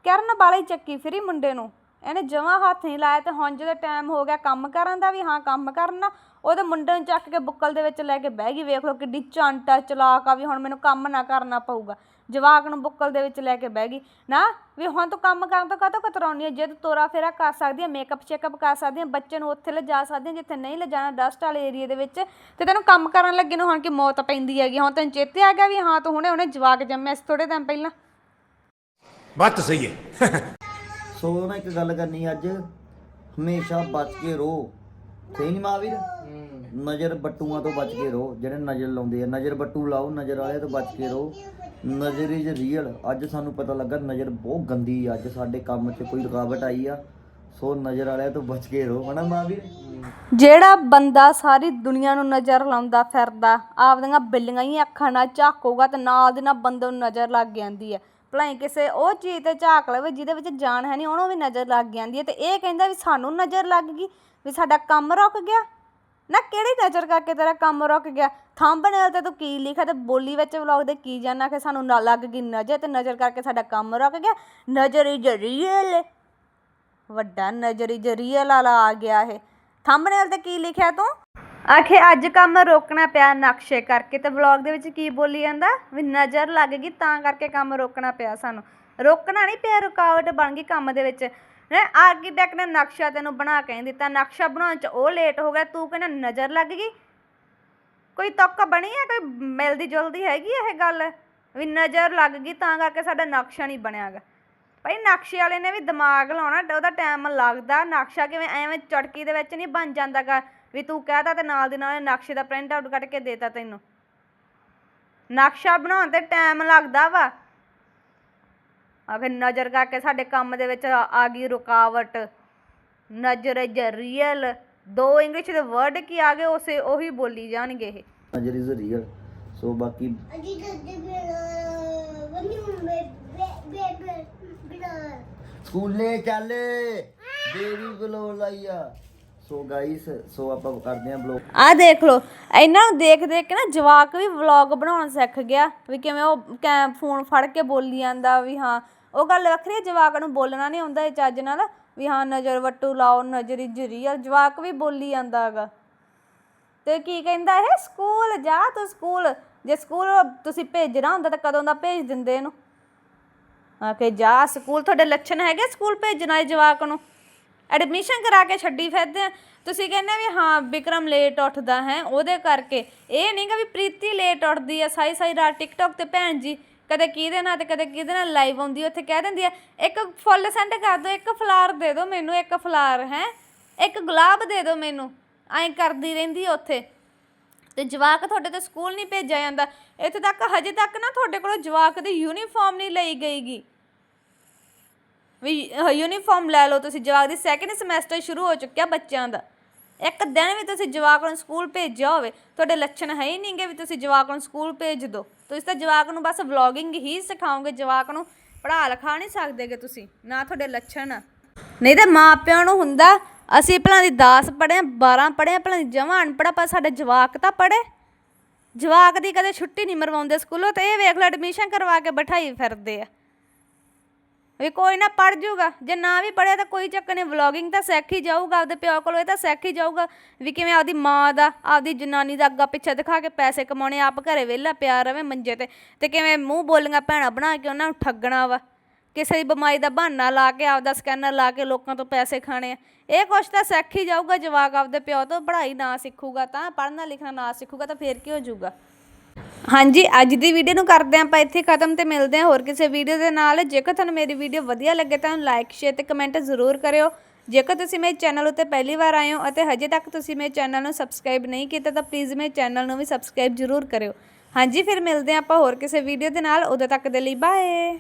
ਕਰਨ ਬਾਲਾ ਹੀ ਚੱਕੀ ਫਿਰੀ ਮੁੰਡੇ ਨੂੰ। ਇਹਨੇ ਜਮਾਂ ਹੱਥ ਨਹੀਂ ਲਾਇਆ ਤੇ ਹੁਣ ਜਦੋਂ ਟਾਈਮ ਹੋ ਗਿਆ ਕੰਮ ਕਰਨ ਦਾ ਵੀ, ਹਾਂ, ਕੰਮ ਕਰਨਾ ਉਹਦੇ ਮੁੰਡੇ ਨੂੰ ਚੱਕ ਕੇ ਬੁੱਕਲ ਦੇ ਵਿੱਚ ਲੈ ਕੇ ਬਹਿ ਗਈ ਵੇਖ ਲਓ ਕਿੱਡੀ ਚਾਂਟਾ ਚਲਾਕ ਆ ਵੀ ਹੁਣ ਮੈਨੂੰ ਕੰਮ ਨਾ ਕਰਨਾ ਪਊਗਾ। ਜਵਾਕ ਨੂੰ ਬੁੱਕਲ ਦੇ ਵਿੱਚ ਲੈ ਕੇ ਬਹਿ ਗਈ। ਨਾ ਵੀ ਹੁਣ ਤੂੰ ਕੰਮ ਕਰਨ ਤੋਂ ਕਾਹਤੋਂ ਕਤਰਾਉਣੀ ਹੈ ਜੇ ਤੂੰ ਤੋਰਾ ਫੇਰਾ ਕਰ ਸਕਦੀ ਹੈ ਮੇਕਅਪ ਚੈੱਕਅਪ ਕਰ ਸਕਦੀ ਹੈ ਬੱਚੇ ਨੂੰ ਉੱਥੇ ਲਿਜਾ ਸਕਦੀ ਹੈ ਜਿੱਥੇ ਨਹੀਂ ਲਿਜਾਣਾ ਡਸਟ ਵਾਲੇ ਏਰੀਆ ਦੇ ਵਿੱਚ। ਤੇ ਤੈਨੂੰ ਕੰਮ ਕਰਨ ਲੱਗੇ ਨੂੰ ਹੁਣ ਕਿ ਮੌਤ ਪੈਂਦੀ ਹੈਗੀ? ਹੁਣ ਤੈਨੂੰ ਚੇਤੇ ਆ ਗਿਆ ਵੀ ਹਾਂ ਤੂੰ ਹੁਣੇ ਉਹਨੇ ਜਵਾਕ ਜੰਮਿਆ ਸੀ ਥੋੜੇ ਦਿਨ ਪਹਿਲਾਂ। ਬੱਤ ਸਹੀ ਹੈ। ਸੋ ਮੈਂ ਇੱਕ ਗੱਲ ਕਰਨੀ ਅੱਜ ਹਮੇਸ਼ਾ ਬਚ ਕੇ ਰਹੋ ਸਹੀ ਨਹੀਂ ਮਹਾਵੀਰ? ਨਜ਼ਰ ਬੱਟੂਆਂ ਤੋਂ ਬਚ ਕੇ ਰਹੋ ਜਿਹੜੇ ਨਜ਼ਰ ਲਾਉਂਦੇ ਆ। ਨਜ਼ਰ ਬੱਟੂ ਲਾਓ ਨਜ਼ਰ ਵਾਲਿਆਂ ਤੋਂ ਬਚ ਕੇ ਰਹੋ। ਨਜ਼ਰ ਇਜ਼ ਰੀਅਲ। ਅੱਜ ਸਾਨੂੰ ਪਤਾ ਲੱਗਾ ਨਜ਼ਰ ਬਹੁਤ ਗੰਦੀ ਆ। ਅੱਜ ਸਾਡੇ ਕੰਮ 'ਚ ਕੋਈ ਰੁਕਾਵਟ ਆਈ ਆ। ਸੋ ਨਜ਼ਰ ਵਾਲਿਆਂ ਤੋਂ ਬਚ ਕੇ ਰਹੋ ਹਨਾ ਮਹਾਵੀਰ? ਜਿਹੜਾ ਬੰਦਾ ਸਾਰੀ ਦੁਨੀਆ ਨੂੰ ਨਜ਼ਰ ਲਾਉਂਦਾ ਫਿਰਦਾ ਆਪਦੀਆਂ ਬਿੱਲੀਆਂ ਹੀ ਅੱਖਾਂ ਨਾਲ ਝਾਕੂਗਾ ਤੇ ਨਾਲ ਦੀ ਨਾਲ ਬੰਦੇ ਨੂੰ ਨਜ਼ਰ ਲੱਗ ਜਾਂਦੀ ਹੈ ਭਲਾਈ ਕਿਸੇ ਉਹ ਚੀਜ਼ ਤੇ ਝਾਕ ਲਵੇ ਜਿਹਦੇ ਵਿੱਚ ਜਾਨ ਹੈ ਨਹੀਂ ਉਹਨੂੰ ਵੀ ਨਜ਼ਰ ਲੱਗ ਜਾਂਦੀ ਹੈ ਤੇ ਇਹ ਕਹਿੰਦਾ ਵੀ ਸਾਨੂੰ ਨਜ਼ਰ ਲੱਗ ਗਈ ਵੀ ਸਾਡਾ ਕੰਮ ਰੁਕ ਗਿਆ। ਨਾ ਕਿਹੜੀ ਨਜ਼ਰ ਕਰਕੇ ਤੇਰਾ ਕੰਮ ਰੁਕ ਗਿਆ? ਥੰਬਨੇਲ ਤੇ ਤੂੰ ਕੀ ਲਿਖਿਆ ਤੇ ਬੋਲੀ ਵਿੱਚ ਵਲੌਗ ਦੇ ਕੀ ਜਾਣਾ ਕਿ ਸਾਨੂੰ ਨਾ ਲੱਗ ਗਈ ਨਜ਼ਰ ਤੇ ਨਜ਼ਰ ਕਰਕੇ ਸਾਡਾ ਕੰਮ ਰੁਕ ਗਿਆ? ਨਜ਼ਰ ਹੀ ਜਰੀਏ ਵੱਡਾ ਨਜ਼ਰੀ ਜਰੀਅਲ ਵਾਲਾ ਆ ਗਿਆ ਇਹ। ਥੰਬਨੇਲ ਤੇ ਕੀ ਲਿਖਿਆ ਤੂੰ? ਆਖੇ ਅੱਜ ਕੰਮ ਰੋਕਣਾ ਪਿਆ ਨਕਸ਼ੇ ਕਰਕੇ ਤੇ ਵਲੌਗ ਦੇ ਵਿੱਚ ਕੀ ਬੋਲੀ ਜਾਂਦਾ? ਵੀ ਨਜ਼ਰ ਲੱਗ ਗਈ ਤਾਂ ਕਰਕੇ ਕੰਮ ਰੋਕਣਾ ਪਿਆ ਸਾਨੂੰ। ਰੋਕਣਾ ਨਹੀਂ ਪਿਆ, ਰੁਕਾਵਟ ਬਣ ਗਈ ਕੰਮ ਦੇ ਵਿੱਚ। ਨੇ ਆਰਕੀਟੈਕਟ ਨੇ ਨਕਸ਼ਾ ਤੈਨੂੰ ਬਣਾ ਕੇ ਨਹੀਂ ਦਿੱਤਾ। ਨਕਸ਼ਾ ਬਣਾਉਣ ਚ ਉਹ ਲੇਟ ਹੋ ਗਿਆ, ਤੂੰ ਕਹਿੰਦਾ ਨਜ਼ਰ ਲੱਗ ਗਈ? ਕੋਈ ਤੱਕ ਬਣੀ ਹੈ ਕੋਈ ਮਿਲਦੀ ਜੁਲਦੀ ਹੈਗੀ ਇਹ ਗੱਲ? ਵੀ ਨਜ਼ਰ ਲੱਗ ਗਈ ਤਾਂ ਕਰਕੇ ਸਾਡਾ ਨਕਸ਼ਾ ਨਹੀਂ ਬਣਿਆਗਾ। ਭਾਈ ਨਕਸ਼ੇ ਵਾਲੇ ਨੇ ਵੀ ਦਿਮਾਗ ਲਾਉਣਾ, ਉਹਦਾ ਟਾਈਮ ਲੱਗਦਾ। ਨਕਸ਼ਾ ਕਿਵੇਂ ਐਵੇਂ ਚੜਕੀ ਦੇ ਵਿੱਚ ਨਹੀਂ ਬਣ ਜਾਂਦਾਗਾ। ਵੀ ਤੂੰ ਕਹਤਾ ਤੇ ਨਾਲ ਦੀ ਨਾਲ ਨਕਸ਼ੇ ਦਾ ਪ੍ਰਿੰਟ ਆਊਟ ਕੱਢ ਕੇ ਦੇਤਾ ਤੈਨੂੰ। ਨਕਸ਼ਾ ਬਣਾਉਣ ਤੇ ਟਾਈਮ ਲੱਗਦਾ ਵਾ। ਆਖੇ ਨਜ਼ਰ ਕਰਕੇ ਸਾਡੇ ਕੰਮ ਦੇ ਵਿੱਚ ਆ ਆ ਗਈ ਰੁਕਾਵਟ। ਨਜ਼ਰ ਰੀਅਲ ਦੋ ਇੰਗਲਿਸ਼ ਦੇ ਵਰਡ ਕੀ ਆ ਗਏ ਉਸੇ ਉਹੀ ਬੋਲੀ ਜਾਣਗੇ ਇਹ। ਨਜ਼ਰ ਇਜ਼ ਰੀਅਲ ਸੋ ਬਾਕੀ ਸਕੂਲੇ ਚੱਲ। ਬੇਬੀ ਬਲੋ ਲਾਈਆ ਸੋ ਗਾਈਸ ਸੋ ਆਪਾਂ ਕਰਦੇ ਆਂ ਬਲੌਗ ਆਹ ਦੇਖ ਲਓ ਇਹਨਾਂ ਨੂੰ ਦੇਖ ਦੇਖ ਕੇ ਨਾ ਜਵਾਕ ਵੀ ਵਲੌਗ ਬਣਾਉਣਾ ਸਿੱਖ ਗਿਆ ਵੀ ਕਿਵੇਂ ਉਹ ਕੈ- ਫੋਨ ਫੜ ਕੇ ਬੋਲੀ ਜਾਂਦਾ ਵੀ ਹਾਂ। ਉਹ ਗੱਲ ਵੱਖਰੀ ਹੈ ਜਵਾਕ ਨੂੰ ਬੋਲਣਾ ਨਹੀਂ ਆਉਂਦਾ ਇਹ ਚੱਜ ਨਾਲ ਵੀ ਹਾਂ, ਨਜ਼ਰ ਵੱਟੂ ਲਾਓ, ਨਜ਼ਰ ਜਰੀਆ ਜਵਾਕ ਵੀ ਬੋਲੀ ਜਾਂਦਾ ਹੈਗਾ। ਤੇ ਕੀ ਕਹਿੰਦਾ ਇਹ? ਸਕੂਲ ਜਾ ਤੂੰ ਸਕੂਲ ਜੇ ਸਕੂਲ ਤੁਸੀਂ ਭੇਜਣਾ ਹੁੰਦਾ ਤਾਂ ਕਦੋਂ ਦਾ ਭੇਜ ਦਿੰਦੇ ਇਹਨੂੰ? ਆ ਕਿ ਜਾ ਸਕੂਲ ਤੁਹਾਡੇ ਲੱਛਣ ਹੈਗੇ ਸਕੂਲ ਭੇਜਣਾ ਵਾਲੇ ਜਵਾਕ ਨੂੰ। ਐਡਮਿਸ਼ਨ ਕਰਾ ਕੇ ਛੱਡੀ ਫਿਰਦੇ ਆ। ਤੁਸੀਂ ਕਹਿੰਦੇ ਵੀ ਹਾਂ, ਵਿਕਰਮ ਲੇਟ ਉੱਠਦਾ ਹੈ, ਉਹਦੇ ਕਰਕੇ। ਇਹ ਨਹੀਂਗਾ ਵੀ ਪ੍ਰੀਤੀ ਲੇਟ ਉੱਠਦੀ ਆ ਸਾਈ ਸਾਈ ਰਾਤ ਟਿਕਟੌਕ ਤੇ ਭੈਣ ਜੀ, ਕਦੇ ਕਿਹਦੇ ਨਾਲ ਤੇ ਕਦੇ ਕਿਹਦੇ ਨਾਲ ਲਾਈਵ ਆਉਂਦੀ ਉੱਥੇ ਕਹਿ ਦਿੰਦੀ ਆ, ਇੱਕ ਫੁੱਲ ਸੈਂਡ ਕਰ ਦਿਓ ਇੱਕ ਫਲਾਰ ਦੇ ਦਿਓ ਮੈਨੂੰ, ਇੱਕ ਫਲਾਰ ਹੈ? ਇੱਕ ਗੁਲਾਬ ਦੇ ਦਿਓ ਮੈਨੂੰ। ਐਂ ਕਰਦੀ ਰਹਿੰਦੀ ਉੱਥੇ। ਤੇ ਜਵਾਕ ਤੁਹਾਡੇ ਤੋਂ ਸਕੂਲ ਨਹੀਂ ਭੇਜਿਆ ਜਾਂਦਾ। ਇੱਥੇ ਤੱਕ, ਹਜੇ ਤੱਕ ਨਾ ਤੁਹਾਡੇ ਕੋਲੋਂ ਜਵਾਕ ਦੀ ਯੂਨੀਫਾਰਮ ਨਹੀਂ ਲਈ ਗਈਗੀ। ਵੀ ਯੂਨੀਫਾਰਮ ਲੈ ਲਓ ਤੁਸੀਂ, ਜਵਾਕ ਦੀ ਸੈਕਿੰਡ ਸਮੈਸਟਰ ਸ਼ੁਰੂ ਹੋ ਚੁੱਕਿਆ ਬੱਚਿਆਂ ਦਾ। ਇੱਕ ਦਿਨ ਵੀ ਤੁਸੀਂ ਜਵਾਕ ਨੂੰ ਸਕੂਲ ਭੇਜਿਆ ਹੋਵੇ, ਤੁਹਾਡੇ ਲੱਛਣ ਹੈ ਹੀ ਨਹੀਂਗੇ ਵੀ ਤੁਸੀਂ ਜਵਾਕ ਨੂੰ ਸਕੂਲ ਭੇਜ ਦਿਓ ਤੁਸੀਂ ਤਾਂ ਜਵਾਕ ਨੂੰ ਬਸ ਵਲੌਗਿੰਗ ਹੀ ਸਿਖਾਓਗੇ, ਜਵਾਕ ਨੂੰ ਪੜ੍ਹਾ ਲਿਖਾ ਨਹੀਂ ਸਕਦੇਗੇ ਤੁਸੀਂ, ਨਾ ਤੁਹਾਡੇ ਲੱਛਣ। ਆ ਨਹੀਂ ਤਾਂ ਮਾਪਿਆਂ ਨੂੰ ਹੁੰਦਾ, ਅਸੀਂ ਭਲਾਂ ਦੀ 10 ਪੜ੍ਹੇ 12 ਪੜ੍ਹੇ, ਭਲਾਂ ਦੀ ਜਮਾਂ ਅਨਪੜ੍ਹ, ਪਰ ਸਾਡੇ ਜਵਾਕ ਤਾਂ ਪੜ੍ਹੇ। ਜਵਾਕ ਦੀ ਕਦੇ ਛੁੱਟੀ ਨਹੀਂ ਮਰਵਾਉਂਦੇ ਸਕੂਲੋਂ, ਤੇ ਇਹ ਵੇਖ ਲੈ ਐਡਮਿਸ਼ਨ ਕਰਵਾ ਕੇ ਬਿਠਾਈ ਫਿਰਦੇ ਆ। ਵੀ ਕੋਈ ਨਾ ਪੜ ਜਾਊਗਾ ਜੇ ਨਾ ਵੀ ਪੜਿਆ ਤਾਂ ਕੋਈ ਚੱਕਰ ਨਹੀਂ ਵਲੌਗਿੰਗ ਤਾਂ ਸਿੱਖ ਹੀ ਜਾਊਗਾ, ਆਪਦੇ ਪਿਓ ਕੋਲੋਂ ਇਹ ਤਾਂ ਸਿੱਖ ਹੀ ਜਾਊਗਾ ਵੀ ਕਿਵੇਂ ਆਪਦੀ ਮਾਂ ਦਾ, ਆਪਦੀ ਜਨਾਨੀ ਦਾ ਅੱਗਾ ਪਿੱਛੇ ਦਿਖਾ ਕੇ ਪੈਸੇ ਕਮਾਉਣੇ, ਆਪ ਘਰੇ ਵਿਹਲਾ ਪਿਆ ਰਵੇ ਮੰਜੇ ਤੇ ਤੇ ਕਿਵੇਂ ਮੂੰਹ ਬੋਲੀਆਂ ਭੈਣਾ ਬਣਾ ਕੇ ਉਹਨਾਂ ਨੂੰ ਠੱਗਣਾ ਵਾ। ਕਿਸੇ ਦੀ ਬਿਮਾਰੀ ਦਾ ਬਹਾਨਾ ਲਾ ਕੇ, ਆਪਦਾ ਸਕੈਨਰ ਲਾ ਕੇ ਲੋਕਾਂ ਤੋਂ ਪੈਸੇ ਖਾਣੇ ਆ। ਇਹ ਕੁਛ ਤਾਂ ਸਿੱਖ ਹੀ ਜਾਊਗਾ ਜਵਾਕ ਆਪਦੇ ਪਿਓ ਤੋਂ, ਪੜ੍ਹਾਈ ਨਾ ਸਿੱਖੂਗਾ ਤਾਂ, ਪੜ੍ਹਨਾ ਲਿਖਣਾ ਨਾ ਸਿੱਖੂਗਾ ਤਾਂ ਫੇਰ ਕੀ ਹੋ ਜਾਊਗਾ। ਹਾਂਜੀ, ਅੱਜ ਦੀ ਵੀਡੀਓ ਨੂੰ ਕਰਦੇ ਹਾਂ ਆਪਾਂ ਇੱਥੇ ਖਤਮ ਤੇ ਮਿਲਦੇ ਹਾਂ ਹੋਰ ਕਿਸੇ ਵੀਡੀਓ ਦੇ ਨਾਲ। ਜੇਕਰ ਤੁਹਾਨੂੰ ਮੇਰੀ ਵੀਡੀਓ ਵਧੀਆ ਲੱਗੇ ਤਾਂ ਲਾਈਕ ਸ਼ੇਅਰ ਤੇ ਕਮੈਂਟ ਜ਼ਰੂਰ ਕਰਿਓ। ਜੇਕਰ ਤੁਸੀਂ ਮੇਰੇ ਚੈਨਲ ਉੱਤੇ ਪਹਿਲੀ ਵਾਰ ਆਏ ਹੋ ਅਤੇ ਹਜੇ ਤੱਕ ਤੁਸੀਂ ਮੇਰੇ ਚੈਨਲ ਨੂੰ ਸਬਸਕ੍ਰਾਈਬ ਨਹੀਂ ਕੀਤਾ ਤਾਂ ਪਲੀਜ਼ ਮੇਰੇ ਚੈਨਲ ਨੂੰ ਵੀ ਸਬਸਕ੍ਰਾਈਬ ਜ਼ਰੂਰ ਕਰਿਓ। ਹਾਂਜੀ, ਫਿਰ ਮਿਲਦੇ ਹਾਂ ਆਪਾਂ ਹੋਰ ਕਿਸੇ ਵੀਡੀਓ ਦੇ ਨਾਲ। ਉਦੋਂ ਤੱਕ ਦੇ ਲਈ ਬਾਏ